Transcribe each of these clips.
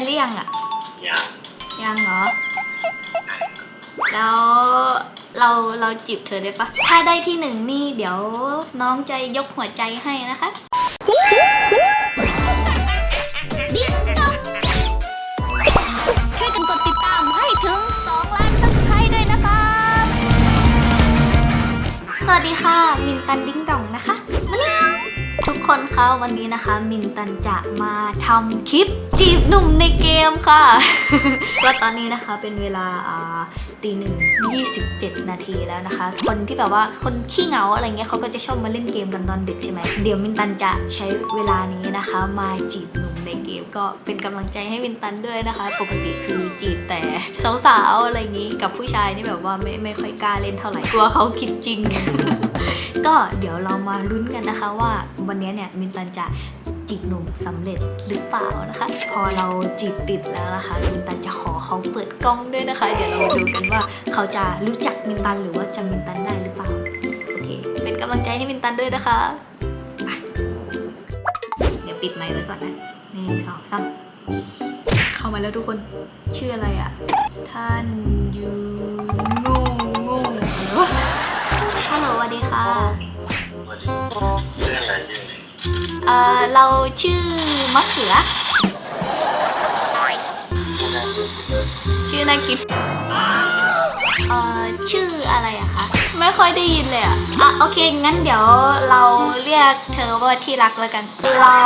นหรือยังอะยังยังเหรอ แล้วเราเราจีบเธอได้ปะ ถ้าได้ที่หนึ่งนี่เดี๋ยวน้องจะยกหัวใจให้นะคะช่วยกันกดติดตามให้ถึง 2 ล้านซับสไครต์ด้วยนะครับ สวัสดีค่ะ มินตันดิ้งดองนะคะทุก คนคะวันนี้นะคะ มินตันจะมาทำคลิปจีบหนุ่มในเกมค่ะก็ตอนนี้นะคะเป็นเวลาตีหนึ่งยี่สิบเจ็ดนาทีแล้วนะคะ คนที่แบบว่าคนขี้เหงาอะไรเงี้ยเขาก็จะชอบมาเล่นเกมกันตอนดึกใช่ไหมเดี๋ยวมินตันจะใช้เวลานี้นะคะ มาจีบหนุ่มในเกมก็เป็นกำลังใจให้มินตันด้วยนะคะ ปกติคือจีบแต่สาวๆอะไรอย่างงี้กับผู้ชายนี่แบบว่าไม่ไม่ค่อยกล้าเล่นเท่าไหร่กลัวเขาคิดจริง ก็เดี๋ยวเรามาลุ้นกันนะคะว่าวันนี้เนี่ยมินตันจะจีบหนุ่มสำเร็จหรือเปล่านะคะ พอเราจีบติดแล้วนะคะมินตันจะขอเขาเปิดกล้องด้วยนะคะ เดี๋ยวเราดูกันว่าเขาจะรู้จักมินตันหรือว่าจำมินตันได้หรือเปล่าโอเค เป็นกำลังใจให้มินตันด้วยนะคะไปเดี๋ยวปิดไมค์ไว้ก่อนนะหนึ่งสองสามเข้ามาแล้วทุกคนชื่ออะไรอะ่ะท่านยูงูงูอะไรวะ ฮัลโหลสวัสดีค่ะวันนี้เรื่องอะไรเรื่องอะไรเอ่อเราชื่อมะเขือ ชื่อนากินเอ่อชื่ออะไรอะคะไม่ค่อยได้ยินเลยอะอะโอเคงั้นเดี๋ยวเราเรียกเธอว่าที่รักแล้วกัน เรา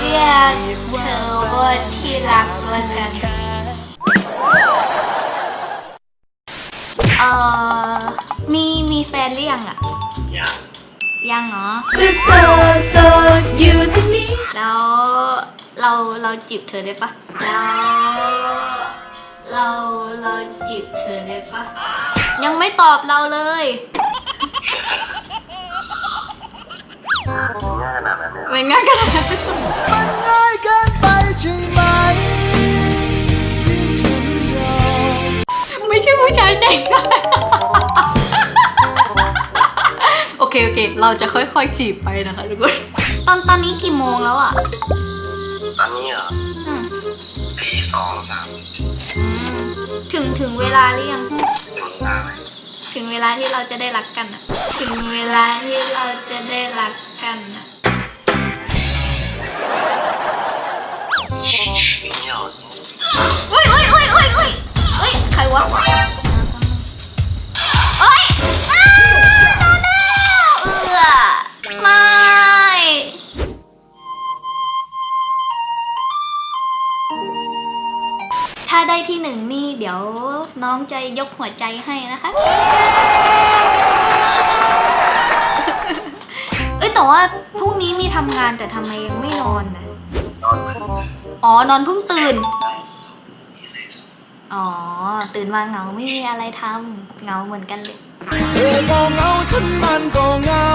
เรียกเธอว่าที่รักแล้วกันเอ่อ มีมีแฟนหรือยังอะยังยังเหรอคือโสดโสดอยู่ที่นี่แล้วเราเราจีบเธอได้ปะแล้วเราเราจีบเธอได้ปะยังไม่ตอบเราเลย ง่ายขนาดนั้นเนี่ยไม่ง่ายขนาดนั้นมันง่ายเกินไปใช่ไหมที่ฉันยอมไม่ใช่ผู้ชายใจง่าย โอเคโอเค เราจะค่อยๆจีบไปนะคะทุกคน ตอนตอนนี้กี่โมงแล้วอะ ตอนนี้เหรออืมตีสองสามอืมถึงถึงเวลาหรือยัง ถึงเวลาไหมถึงเวลาที่เราจะได้รักกันอะถึงเวลาที่เราจะได้รัก น้องจะยกหัวใจให้นะคะ เอ้ยแต่ว่าพรุ่งนี้มีทำงานแต่ทำไมยังไม่นอนนะนอนไม่ได้อ๋อนอนเพิ่งตื่น อ๋อ ตื่นมาเหงาไม่มีอะไรทำเหงาเหมือนกันเลยเธอก็เหงาฉันมันก็เหงา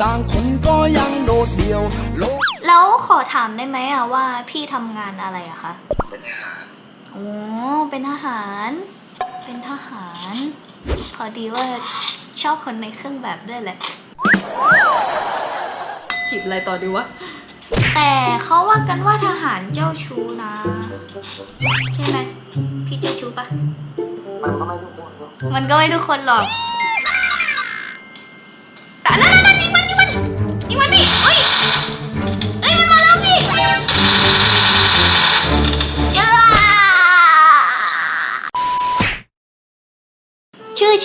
ต่างคนก็ยังโดดเดี่ยวโลกแล้วขอถามได้ไหมอะว่าพี่ทำงานอะไรอะคะ เป็นหาอ๋อเป็นทหาร เป็นทหาร พอดีว่าชอบคนในเครื่องแบบด้วยแหละ จีบอะไรต่อดีวะ แต่เขาว่ากันว่าทหารเจ้าชู้นะ ใช่ไหมพี่เจ้าชู้ปะมันก็ไม่ทุกคนหรอกมันก็ไม่ทุกคนหรอกแต่นั่นนั่นจริงมันจริงมันจริงมันพี่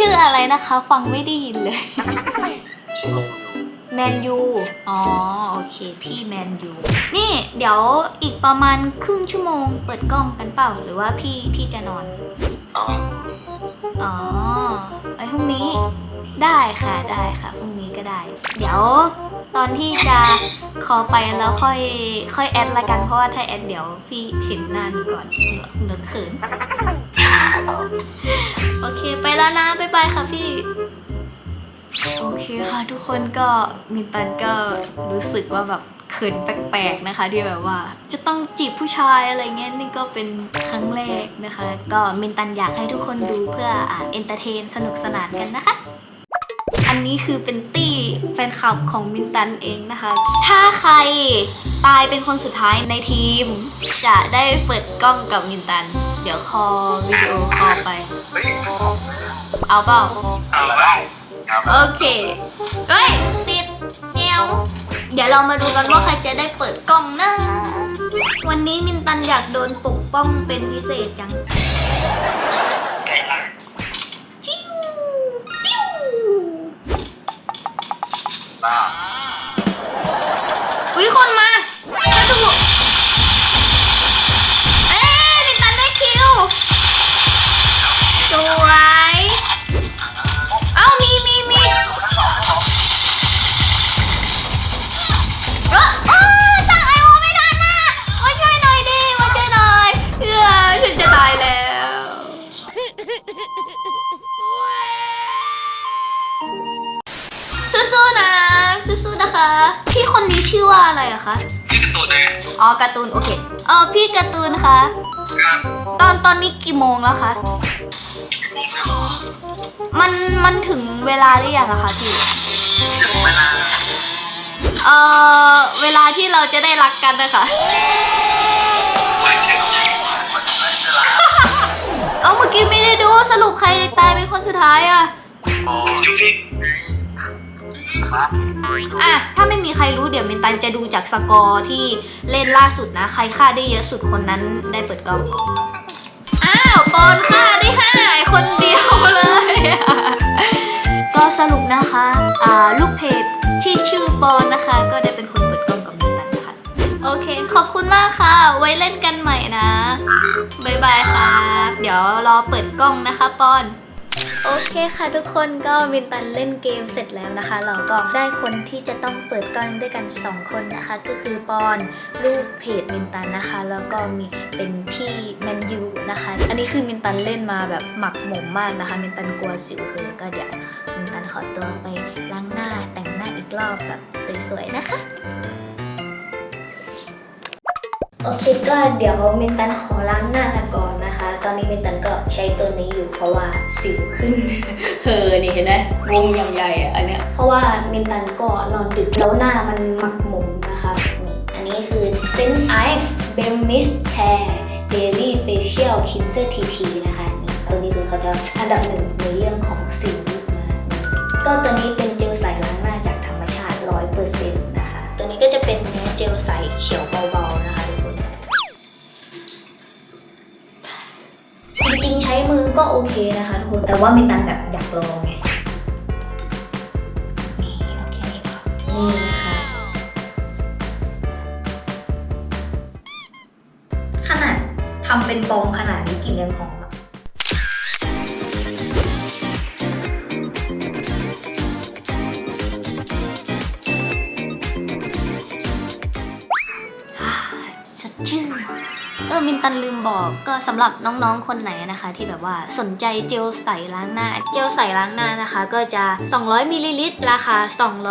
ชื่อชื่ออะไรนะคะ ฟังไม่ได้ยินเลย ชื่อเล่นอยู่แมนยู อ๋อ โอเค พี่แมนยู นี่เดี๋ยวอีกประมาณครึ่งชั่วโมง เปิดกล้องกันเปล่า หรือว่าพี่พี่จะนอน เอาอ๋อไว้พรุ่งนี้ ได้ค่ะได้ค่ะพรุ่งนี้ก็ได้ เดี๋ยวตอนที่จะขอไปแล้วค่อยค่อยแอดละกันเพราะว่าถ้าแอดเดี๋ยวพี่เห็นหน้าหนูก่อนหนูเขิน โอเคไปแล้วนะบ๊ายบายค่ะพี่ โอเคค่ะทุกคนก็มินตันก็รู้สึกว่าแบบเขินแปลกๆนะคะที่แบบว่า จะต้องจีบผู้ชายอะไรเงี้ยนี่ก็เป็นครั้งแรกนะคะ ก็มินตันอยากให้ทุกคนดูเพื่ออ่าเอนเตอร์เทนสนุกสนานกันนะคะอันนี้คือเป็นตี้แฟนคลับของมินตันเองนะคะ ถ้าใครตายเป็นคนสุดท้ายในทีม จะได้เปิดกล้องกับมินตัน เดี๋ยวคอวิดีโอคอลไป เฮ้ยเอาเปล่า เอาได้ครับโอเค เฮ้ย ติดเดียวเดี๋ยวเรามาดูกันว่าใครจะได้เปิดกล้องนะ วันนี้มินตันอยากโดนปกป้องเป็นพิเศษจังจิ้วจิ้วบ้า อุ้ยคนมา ชื่อว่าอะไรอะคะ ชื่อการ์ตูนเลยอ๋อการ์ตูนโอเค เออพี่การ์ตูนคะ ครับตอนตอนนี้กี่โมงแล้วคะ มันมันถึงเวลาหรือยังอะคะพี่ ถึงเวลาเออเวลาที่เราจะได้รักกันนะคะ ไม่ถึงมันไม่เวลาเอาเมื่อกี้ไม่ได้ดูสรุปใครตายเป็นคนสุดท้ายอะโอ้จุ๊บพี่ครับ อะถ้าไม่มีใครรู้เดี๋ยวมินตันจะดูจากสกอร์ที่เล่นล่าสุดนะ ใครฆ่าได้เยอะสุดคนนั้นได้เปิดกล้อง อ้าวปอนฆ่าได้ห้าคนเดียวเลย ก็สรุปนะคะอ่าลูกเพจที่ชื่อปอนนะคะ ก็ได้เป็นคนเปิดกล้องกับมินตันนะคะโอเค ขอบคุณมากค่ะ ไว้เล่นกันใหม่นะ บ๊ายบายครับ เดี๋ยวรอเปิดกล้องนะคะปอน โอเคค่ะทุกคนก็มินตันเล่นเกมเสร็จแล้วนะคะ เราก็ได้คนที่จะต้องเปิดกล้องด้วยกัน 2 คนนะคะ ก็คือปอนรูปเพจมินตันนะคะ แล้วก็มีเป็นพี่แมนยูนะคะ อันนี้คือมินตันเล่นมาแบบหมักหมมมากนะคะมินตันกลัวสิวคือก็เดี๋ยวมินตันขอตัวไปล้างหน้าแต่งหน้าอีกรอบแบบสวยๆนะคะ โอเคก็เดี๋ยวมินตันขอล้างหน้ากันก่อนนะคะ ตอนนี้มินตันก็ใช้ตัวนี้อยู่เพราะว่าสิวขึ้น เฮอนี่เห็นไหมวงอย่างใหญ่อะอันเนี้ยเพราะว่ามินตันก็นอนดึกแล้วหน้ามันหมักหมมนะคะนี่อันนี้คือ s e n i v e b e m i s Care Daily Facial Cleanser TP นะคะนี่ตัวนี้คือเขาจะอันดับหนึ่งในเรื่องของสิวนะก็ตัวนี้เป็นเจลใสล้างหน้าจากธรรมชาติ 100%นะคะ ตัวนี้ก็จะเป็นเนื้อเจลใสเขียวเบาๆ มือก็โอเคนะคะทุกคน แต่ว่ามินตันแบบอยากลองไง นี่โอเคนี่พอนี่นะคะ ขนาดทำเป็นบองขนาดนี้กลิ่นยังหอม มินตันลืมบอกก็สำหรับน้องๆคนไหนนะคะ ที่แบบว่าสนใจเจลใส่ล้างหน้า เจลใส่ล้างหน้านะคะ ก็จะ 200มิลลิลิตรราคา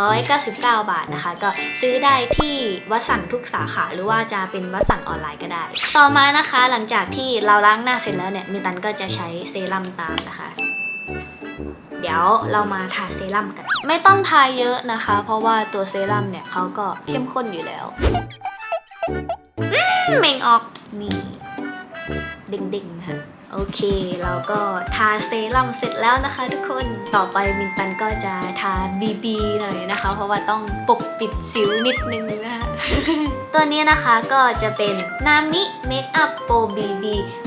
299 บาทนะคะ ก็ซื้อได้ที่วัสันทุกสาขาหรือว่าจะเป็นวัสันออนไลน์ก็ได้ ต่อมานะคะหลังจากที่เราล้างหน้าเสร็จแล้วเนี่ยมินตันก็จะใช้เซรั่มตามนะคะเดี๋ยวเรามาทาเซรั่มกัน ไม่ต้องทาเยอะนะคะ เพราะว่าตัวเซรั่มเนี่ยเขาก็เข้มข้นอยู่แล้วเม่งออก นี่เด้งๆนะคะ โอเค เราก็ทาเซรั่มเสร็จแล้วนะคะทุกคนต่อไปมินตันก็จะทา BB หน่อยนะคะ เพราะว่าต้องปกปิดสิวนิดนึงนะคะตัวนี้นะคะก็จะเป็นนามิเมคอัพโปร BB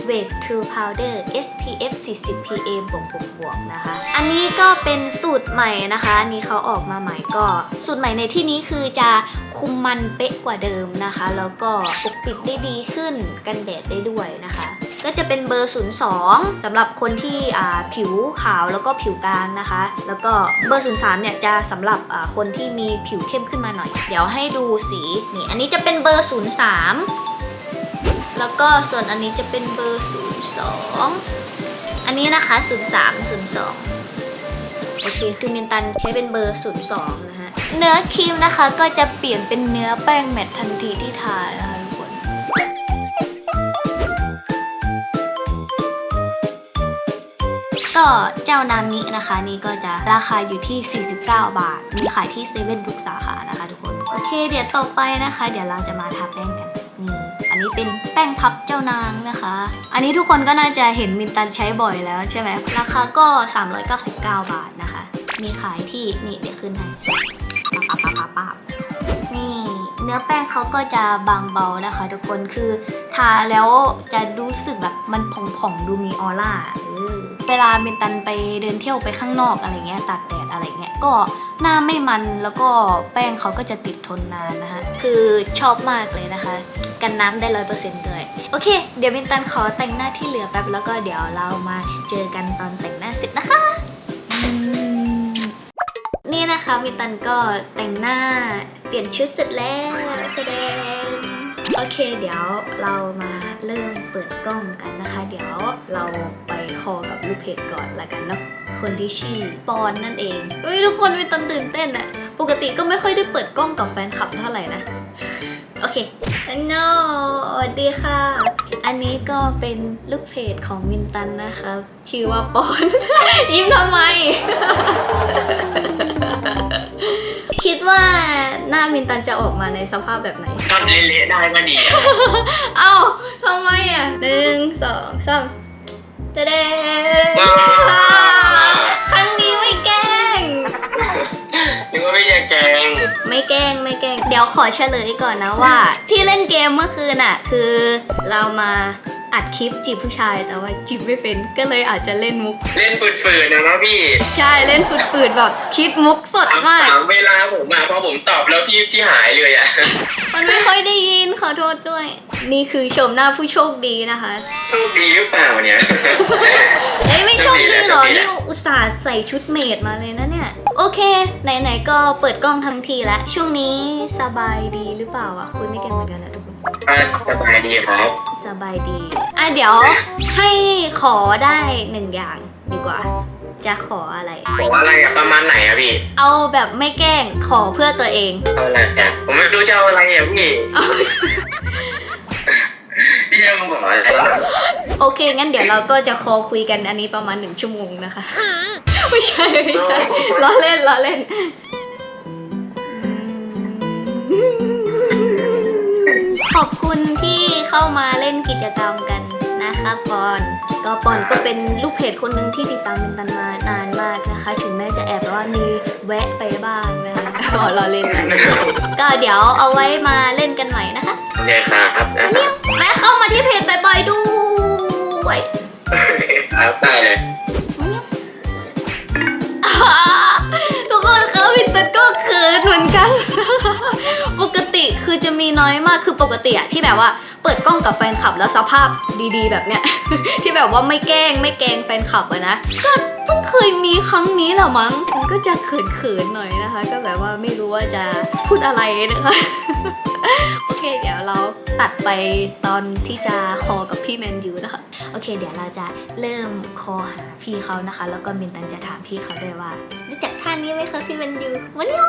Weight True Powder SPF 40 PA บวกบวกบวกนะคะ อันนี้ก็เป็นสูตรใหม่นะคะอันนี้เขาออกมาใหม่ก็ สูตรใหม่ในที่นี้คือจะคุมมันเป๊ะกว่าเดิมนะคะ แล้วก็ปกปิดได้ดีขึ้นกันแดดได้ด้วยนะคะ ก็จะเป็นเบอร์ 02สำหรับคนที่ผิวขาวแล้วก็ผิวกลางนะคะ แล้วก็เบอร์ 03 เนี่ยจะสำหรับคนที่มีผิวเข้มขึ้นมาหน่อย เดี๋ยวให้ดูสีนี่อันนี้จะเป็นเบอร์ 03 แล้วก็ส่วนอันนี้จะเป็นเบอร์ 02 อันนี้นะคะ 03 02โอเค คือมินตันใช้เป็นเบอร์ 02 นะฮะ เนื้อครีมนะคะก็จะเปลี่ยนเป็นเนื้อแป้งแมททันทีที่ทานะคะ ก็เจ้านามินะคะ นี่ก็จะราคาอยู่ที่ 49 บาท มีขายที่เซเว่นทุกสาขานะคะทุกคน โอเค เดี๋ยวต่อไปนะคะ เดี๋ยวเราจะมาทาแป้งกันนี่อันนี้เป็นแป้งพับเจ้านางนะคะ อันนี้ทุกคนก็น่าจะเห็นมินตันใช้บ่อยแล้วใช่ไหมราคาก็ 399 บาทนะคะ มีขายที่นี่เดี๋ยวขึ้นให้ปับปับปับปับปับนี่เนื้อแป้งเขาก็จะบางเบานะคะ ทุกคนคือทาแล้วจะรู้สึกแบบมันผ่องๆดูมีออร่า เวลามินตันไปเดินเที่ยวไปข้างนอกอะไรเงี้ยตากแดดอะไรเงี้ยก็หน้าไม่มันแล้วก็แป้งเขาก็จะติดทนนานนะคะคือชอบมากเลยนะคะ กันน้ำได้ร้อยเปอร์เซ็นต์เลยโอเค เดี๋ยวมินตันขอแต่งหน้าที่เหลือแป๊บแล้วก็เดี๋ยวเรามาเจอกันตอนแต่งหน้าเสร็จนะคะนี่นะคะมินตันก็แต่งหน้าเปลี่ยนชุดเสร็จแล้วแสดงโอเค เดี๋ยวเรามาเริ่ม ปิดกล้องกันนะคะ เดี๋ยวเราไปคอกับลูกเพจก่อนละกันเนาะคนที่ชื่อปอนนั่นเองเฮ้ยทุกคนมีตันตื่นเต้นอะปกติก็ไม่ค่อยได้เปิดกล้องกับแฟนคลับเท่าไหร่นะ โอเคอันโนสวัสดีค่ะ อันนี้ก็เป็นลูกเพจของมินตันนะคะ ชื่อว่าปอน ยิ้มทำไม คิดว่าหน้ามินตันจะออกมาในสภาพแบบไหน ทำเละๆได้ก็ดีอะเอ้าทำไมอะหนึ่งสองสามเจะเด้ครั้งนี้ไม่แกล้ง นึกว่าไม่อยากแกล้งไม่แกล้งไม่แกล้ง เดี๋ยวขอเฉลยก่อนนะว่า ที่เล่นเกมเมื่อคืนอะ คือเรามา อัดคลิปจีบผู้ชายแต่ว่าจีบไม่เป็นก็เลยอาจจะเล่นมุก เล่นฝืดๆนะนะพี่ใช่เล่นฝืดๆแบบคิดมุกสดถามมาก ถามเวลาผมมาพอผมตอบแล้วพี่พี่หายเลยอะมันไม่ค่อยได้ยินขอโทษด้วย นี่คือชมหน้าผู้โชคดีนะคะโชคดีหรือเปล่าเนี่ย เอ้ยไม่โชคดีเหรอโชคดีแหละนี่อุตส่าห์ใส่ชุดเมดมาเลยนะเนี่ย โอเค ไหนๆก็เปิดกล้องทั้งทีแล้วช่วงนี้สบายดีหรือเปล่าอะคุยไม่เก่งเหมือนกันนะทุกคนอะสบายดีครับ สบายดี อะเดี๋ยวให้ขอได้หนึ่งอย่างดีกว่า จะขออะไรบอกอะไรอะประมาณไหนอะพี่ เอาแบบไม่แกล้งขอเพื่อตัวเอง เอาอะไรอะผมไม่รู้จะเอาอะไรอะพี่เอาพี่ยังบอกอะไรวะโอเค งั้นเดี๋ยวเราก็จะคอคุยกันอันนี้ประมาณหนึ่งชั่วโมงนะคะ ไม่ใช่ไม่ใช่ล้อเล่นล้อเล่น ขอบคุณที่เข้ามาเล่นกิจกรรมกันนะคะปอนก็ปอนก็เป็นลูกเพจคนหนึ่งที่ติดตามมินตันมานานมากนะคะ ถึงแม้จะแอบว่ามีแวะไปบ้างนะคะอ๋อเราเล่นนะก็เดี๋ยวเอาไว้มาเล่นกันใหม่นะคะโอเคครับนะครับแม่เข้ามาที่เพจบ่อยๆด้วยครับได้เลยทุกคนคะวินตันก็เขินเหมือนกันปกติ คือจะมีน้อยมากคือปกติอะที่แบบว่าเปิดกล้องกับแฟนคลับแล้วสภาพดีๆ แบบเนี้ย ที่แบบว่าไม่แกล้งไม่แกล้งแฟนคลับอะนะก็เพิ่งเคยมีครั้งนี้แหละมั้งมันก็จะเขินๆหน่อยนะคะ ก็แบบว่าไม่รู้ว่าจะพูดอะไรนะคะ โอเค เดี๋ยวเราตัดไปตอนที่จะคอกับพี่แมนยูนะคะ โอเค เดี๋ยวเราจะเริ่มคอหาพี่เขานะคะ แล้วก็มินตันจะถามพี่เขาด้วยว่า รู้จักท่านี้ไหมคะพี่แมนยูวันนี้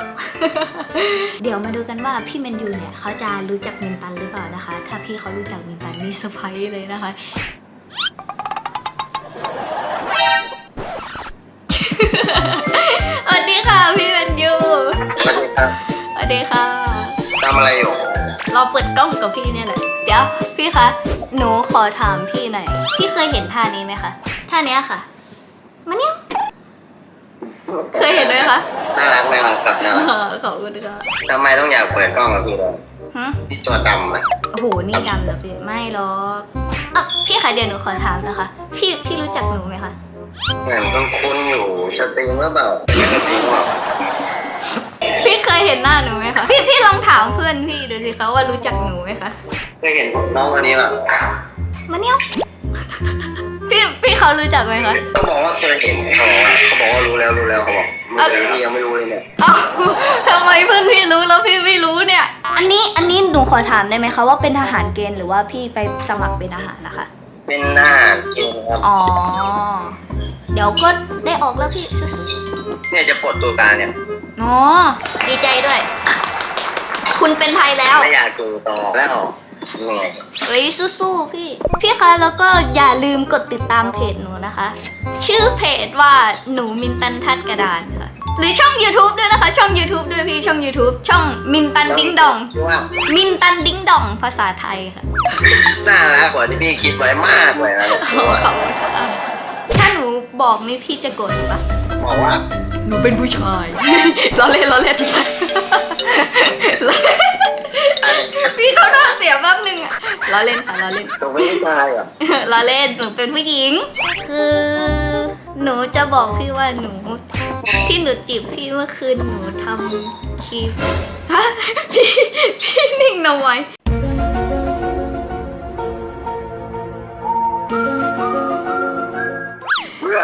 เดี๋ยวมาดูกันว่าพี่แมนยูเนี่ยเขาจะรู้จักมินตันหรือเปล่านะคะ ถ้าพี่เขารู้จักมินตันนี่เซอร์ไพรส์เลยนะคะสวัสดีค่ะพี่แมนยูสวัสดีครับสวัสดีค่ะทำ อะไรอยู่ เราเปิดกล้องกับพี่เนี่ยแหละ เดี๋ยวพี่คะ หนูขอถามพี่หน่อย พี่เคยเห็นท่านี้ไหมคะ ท่าเนี้ยค่ะ มาเนี่ย เคยเห็นไหมคะ น่ารักน่ารักครับน่ารักเออขอบคุณค่ะทำไมต้องอยากเปิดกล้องกับพี่เลยหึที่จอดำอะโอ้โห นี่ดำเหรอพี่ ไม่หรอกอะพี่คะเดี๋ยวหนูขอถามนะคะ พี่พี่รู้จักหนูไหมคะ เหมือนคุณคุณอยู่สตรีมหรือเปล่าเป็นสตรีมหรือเปล่า พี่เคยเห็นหน้าหนูไหมคะ พี่พี่ลองถามเพื่อนพี่ดูสิคะว่ารู้จักหนูไหมคะ เคยเห็นน้องคนนี้ป่ะมาเนี่ยพี่พี่เขารู้จักไหมคะ เขาบอกว่าเคยเห็นเขาบอกว่าเขาบอกว่ารู้แล้วรู้แล้วเขาบอกไม่เคยพี่ยังไม่รู้เลยเนี่ยเอ้าทำไมเพื่อนพี่รู้แล้วพี่ไม่รู้เนี่ย อันนี้อันนี้หนูขอถามได้ไหมคะว่าเป็นทหารเกณฑ์หรือว่าพี่ไปสมัครเป็นทหารนะคะ เป็นหน้าเกมครับอ๋อ เดี๋ยวก็ได้ออกแล้วพี่สู้เนี่ยจะปลดตัวการเนี่ย ๆอ๋อดีใจด้วย คุณเป็นไทยแล้ว ไม่อยากดูต่อแล้วยังไงเอ้ยสู้ๆพี่ พี่คะแล้วก็อย่าลืมกดติดตามเพจหนูนะคะ ชื่อเพจว่าหนูมินตันทัดกระดานค่ะ หรือช่อง YouTube ด้วยนะคะ ช่อง YouTube ด้วยพี่ช่อง YouTube ช่องมินตันดิ้งดองชื่อว่ามินตันดิ้งดองภาษาไทยค่ะน่ารักกว่าที่พี่คิดไว้มากเลยนะขอบคุณค่ะถ้าหนู บอกนี่พี่จะโกรธหนูปะบอกว่าหนูเป็นผู้ชายล้อเล่นล้อเล่นพี่เขาหน้าเสียแป๊บนึงอะล้อเล่นค่ะล้อเล่นตรงไม่ใช่เหรอล้อเล่นหนูเป็นผู้หญิง คือ หนูจะบอกพี่ว่าหนู ที่หนูจีบพี่เมื่อคืนหนูทำคลิปฮะพี่พี่นิ่งทำไม พื่อ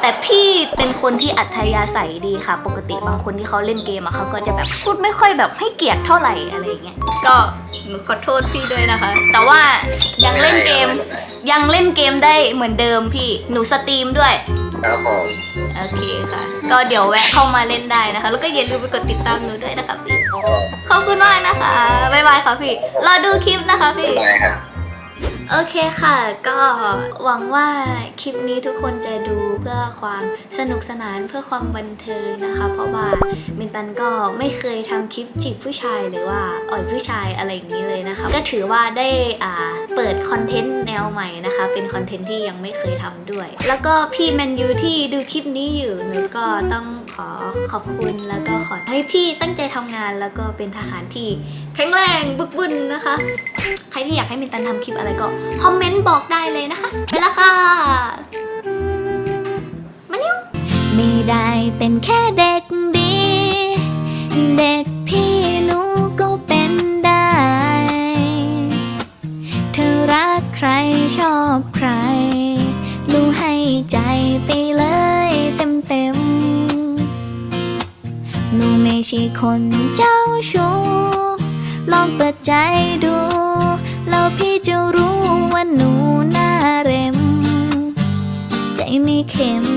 แต่พี่เป็นคนที่อัธยาศัยดีค่ะ ปกติบางคนที่เขาเล่นเกมอะเขาก็จะแบบพูดไม่ค่อยแบบให้เกียรติเท่าไหร่อะไรอย่างเงี้ย ก็หนูขอโทษพี่ด้วยนะคะ แต่ว่ายังเล่นเกม ยังเล่นเกมได้เหมือนเดิมพี่ หนูสตรีมด้วย ครับผมโอเคค่ะ ก็เดี๋ยวแวะเข้ามาเล่นได้นะคะ แล้วก็อย่าลืมไปกดติดตามหนูด้วยนะคะพี่ ขอบคุณมากนะคะ บ๊ายบายค่ะพี่ รอดูคลิปนะคะพี่ ได้ครับ โอเคค่ะ ก็หวังว่าคลิปนี้ทุกคนจะดูเพื่อความสนุกสนานเพื่อความบันเทิงนะคะ เพราะว่ามินตันก็ไม่เคยทำคลิปจีบผู้ชายหรือว่าอ่อยผู้ชายอะไรอย่างนี้เลยนะคะ ก็ถือว่าได้อ่าเปิดคอนเทนต์แนวใหม่นะคะ เป็นคอนเทนต์ที่ยังไม่เคยทำด้วย แล้วก็พี่แมนยูที่ดูคลิปนี้อยู่หนูก็ต้อง อขอบคุณแล้วก็ขอให้พี่ตั้งใจทำงานแล้วก็เป็นทหารที่แข็งแรงบึกบึนนะคะ ใครที่อยากให้มินตันทำคลิปอะไรก็คอมเมนต์บอกได้เลยนะคะ ไปละค่ะมานิ้วไม่ได้เป็นแค่เด็กดี คนเจ้าชู้ลองเปิดใจดู แล้วพี่จะรู้ว่าหนูหน้าเร็ม ใจไม่เข็ม